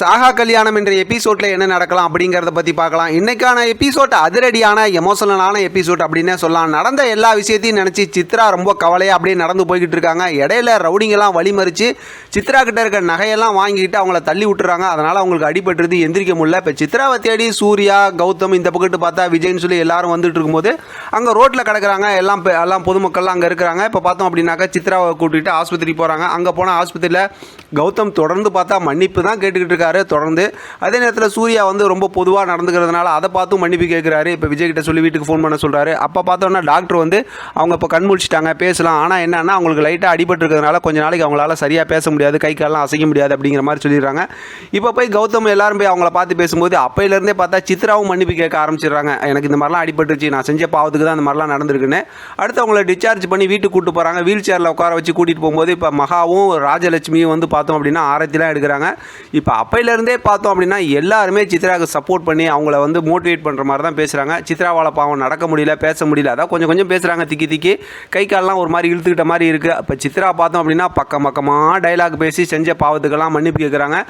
சாகா கல்யாணம் என்ற எபிசோட்ல என்ன நடக்கலாம் அப்படிங்கிறத பத்தி பார்க்கலாம். இன்னைக்கான எபிசோட் அதிரடியான எமோஷனலான எபிசோட் அப்படின்னே சொல்லலாம். நடந்த எல்லா விஷயத்தையும் நினைச்சு சித்ரா ரொம்ப கவலையா அப்படியே நடந்து போய்கிட்டு இருக்காங்க. இடையில ரவுடிங்கெல்லாம் வழிமறிச்சு சித்ரா கிட்ட இருக்க நகையெல்லாம் வாங்கிட்டு அவங்கள தள்ளி விட்டுறாங்க. அதனால அவங்களுக்கு அடிபட்டுருது எந்திரிக்க முடியல. இப்போ சித்ராவை தேடி சூர்யா கௌதம் இந்த பக்கத்து பார்த்தா விஜய்னு சொல்லி எல்லாரும் வந்துட்டு இருக்கும்போது அங்கே ரோட்டில் கிடக்குறாங்க. எல்லாம் எல்லாம் பொதுமக்கள்லாம் அங்கே இருக்கிறாங்க. இப்போ பார்த்தோம் அப்படின்னாக்கா சித்ராவை கூட்டிகிட்டு ஆஸ்பத்திரி போகிறாங்க அங்கே போனால் ஆஸ்பத்திரியில் கௌதம் தொடர்ந்து பார்த்தா மன்னிப்பு தான் கேட்டுக்கிட்டு இருக்காரு தொடர்ந்து. அதே நேரத்தில் சூர்யா வந்து ரொம்ப பொதுவாக நடந்துக்கிறதுனால அதை பார்த்தும் மன்னிப்பு கேட்குறாரு. இப்போ விஜய் கிட்ட சொல்லி வீட்டுக்கு ஃபோன் பண்ண சொல்கிறாரு அப்போ பார்த்தோன்னா டாக்டர் வந்து அவங்க இப்போ கண் முழிச்சிட்டாங்க பேசலாம். ஆனால் என்னன்னா அவங்களுக்கு லைட்டாக அடிபட்டுருக்கிறதுனால கொஞ்ச நாளைக்கு அவங்களால சரியாக பேச முடியாது கை காலெல்லாம் அசைக்க முடியாது அப்படிங்கிற மாதிரி சொல்லிடுறாங்க. இப்போ போய் கௌதம் எல்லாரும் போய் அவங்கள பார்த்து பேசும்போது அப்பையிலேருந்தே பார்த்தா சித்ராவும் மன்னிப்பு கேட்க ஆரம்பிச்சிடுறாங்க. எனக்கு இந்த மாதிரிலாம் அடிபட்டுருச்சு நான் செஞ்ச பாவத்துக்கு தான் இந்த மாதிரிலாம் நடந்திருக்குன்னு. அடுத்து அவங்கள டிஸ்சார்ஜ் பண்ணி வீட்டுக்கு கூட்டு போகிறாங்க வீல் சேரில் உட்கார வச்சு கூட்டிகிட்டு போகும்போது இப்போ மகாவும் ராஜலட்சுமியும் வந்து பார்த்தோம் அப்படின்னா ஆரத்திலாம் எடுக்கிறாங்க. இப்போ அப்பையிலேருந்தே பார்த்தோம் அப்படின்னா எல்லாருமே சித்ராவுக்கு சப்போர்ட் பண்ணி அவங்கள வந்து மோட்டிவேட் பண்ணுற மாதிரி தான் பேசுகிறாங்க சித்ராவால் பாவம் நடக்க முடியல பேச முடியல. அதான் கொஞ்சம் கொஞ்சம் பேசுகிறாங்க திக்கி திக்கி. கை கால்லாம் ஒரு மாதிரி இழுத்துக்கிட்ட மாதிரி இருக்குது இப்போ சித்ரா பார்த்தோம் அப்படின்னா பக்கம் பக்கமாக டைலாக் பேசி செஞ்ச பாவத்துக்கெல்லாம் மன்னிப்பு கேட்குறாங்க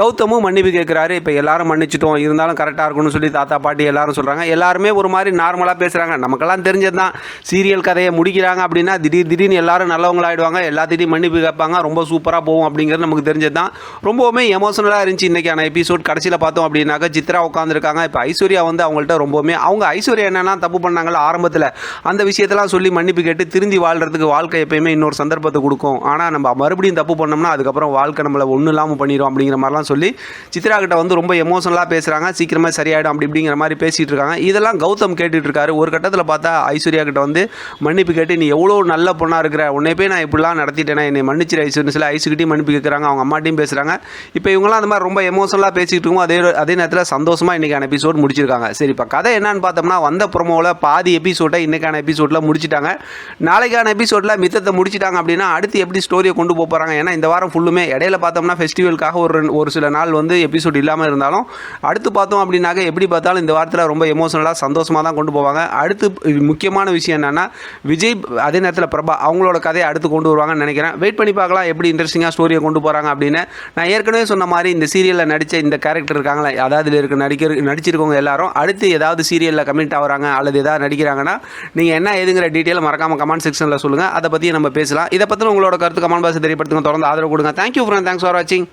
கௌதமும் மன்னிப்பு கேட்குறாரு இப்போ எல்லாரும் மன்னிச்சிட்டோம். இருந்தாலும் கரெக்டாக இருக்கணும்னு சொல்லி தாத்தா பாட்டி எல்லாரும் சொல்கிறாங்க எல்லாருமே ஒரு மாதிரி நார்மலாக பேசுகிறாங்க நமக்கெல்லாம் தெரிஞ்சது தான். சீரியல் கதையை முடிக்கிறாங்க அப்படின்னா திடீர் திடீர்னு எல்லாரும் நல்லவங்களாயிடுவாங்க. எல்லாத்திட்டையும் மன்னிப்பு கேட்பாங்க. ரொம்ப சூப்பராக போகும் அப்படிங்கிறது நமக்கு தெரிஞ்சது தான். ரொம்பவுமே எமோஷனலாக இருந்துச்சு இன்றைக்கான எபிசோட் கடைசியில் பார்த்தோம் அப்படின்னாக்கா சித்ரா உட்காந்துருக்காங்க இப்போ ஐஸ்வர்யா வந்து அவங்கள்ட்ட ரொம்பவுமே அவங்க ஐஸ்வர்யா என்னென்னா தப்பு பண்ணாங்கல்ல ஆரம்பத்தில். அந்த விஷயத்தெல்லாம் சொல்லி மன்னிப்பு கேட்டு திருந்தி வாழ்கிறதுக்கு வாழ்க்கை எப்பயுமே இன்னொரு சந்தர்ப்பத்தை கொடுக்கும். ஆனால் நம்ம மறுபடியும் தப்பு பண்ணோம்னா அதுக்கப்புறம் வாழ்க்கை நம்மளை ஒன்றும் இல்லாமல் பண்ணிடும் அப்படிங்கிற மாதிரிலாம் சொல்லி சித்ரா கிட்ட வந்து ரொம்ப எமோஷனலாக பேசுகிறாங்க சீக்கிரமாக சரியாயிடும் அப்படி இப்படிங்கிற மாதிரி பேசிகிட்டு இருக்காங்க. இதெல்லாம் கௌதம் கேட்டுட்டு இருக்காரு. ஒரு கட்டத்தில் பார்த்தா ஐஸ்வர்யா கிட்ட வந்து மன்னிப்பு கேட்டு நீ எவ்வளோ நல்ல பொண்ணாக இருக்கிற. உன்னை போய் நான் இப்படிலாம் நடத்திட்டேன்னா என்னை மன்னிச்சிரு ஐஸ்வர்னு சொல்லி ஐசுக்கிட்டையும் மன்னிப்பு கேட்குறாங்க அவங்க அம்மாட்டையும் பேசுகிறாங்க இப்போ இவங்களாம் அந்த மாதிரி ரொம்ப எமோஷனலாக பேசிக்கிட்டு இருக்கோம் அதே அதே நேரத்தில் சந்தோஷமாக இன்றைக்கான எபிசோட் முடிச்சிருக்காங்க. சரி இப்போ கதை என்னன்னு பார்த்தோம்னா வந்த ப்ரொமோவில் பாதி எபிசோட்டை இன்றைக்கான எபிசோடில் முடிச்சிட்டாங்க. நாளைக்கான எபிசோடில் மித்தத்தை முடிச்சிட்டாங்க அப்படின்னா அடுத்து எப்படி ஸ்டோரியை கொண்டு போக போகிறாங்க ஏன்னா இந்த வாரம் ஃபுல்லுமே இடையில பார்த்தோம்னா ஃபெஸ்டிவலுக்காக ஒரு ஒரு சில நாள் வந்து எபிசோட் இல்லாமல் இருந்தாலும் அடுத்து பார்த்தோம் அப்படின்னாக்க எப்படி பார்த்தாலும் இந்த வாரத்தில் ரொம்ப எமோஷனலாக சந்தோஷமாக தான் கொண்டு போவாங்க. அடுத்து முக்கியமான விஷயம் என்னென்னா விஜய் அதே நேரத்தில் பிரபா அவங்களோட கதையை அடுத்து கொண்டு வருவாங்கன்னு நினைக்கிறேன். வெயிட் பண்ணி பார்க்கலாம் எப்படி இன்ட்ரெஸ்டிங்காக ஸ்டோரியை கொண்டு போகிறாங்க அப்படின்னு. நான் ஏற்கனவே சொன்ன மாதிரி இந்த இந்த சீரியலில் நடித்த இந்த கேரக்டர் இருக்காங்களே அதாவது இதில் இருக்க நடிக்கிற நடிச்சிருக்கவங்க எல்லாரும் அடுத்து ஏதாவது சீரியலில் கமிட் ஆகுறாங்க அல்லது ஏதாவது நடிக்கிறாங்கன்னா நீங்கள் என்ன ஏதுங்கிற டீட்டெயில் மறக்காமல் கமெண்ட் செக்ஷனில் சொல்லுங்கள் அதை பற்றி நம்ம பேசலாம். இதை பற்றி உங்களோட கருத்து கமெண்ட் பாக்ஸ் தெரியப்படுத்துங்க. தொடர்ந்து ஆதரவு கொடுங்க. தேங்க்யூ ஃப்ரெண்ட் தேங்க்ஸ் ஃபார் வாட்சிங்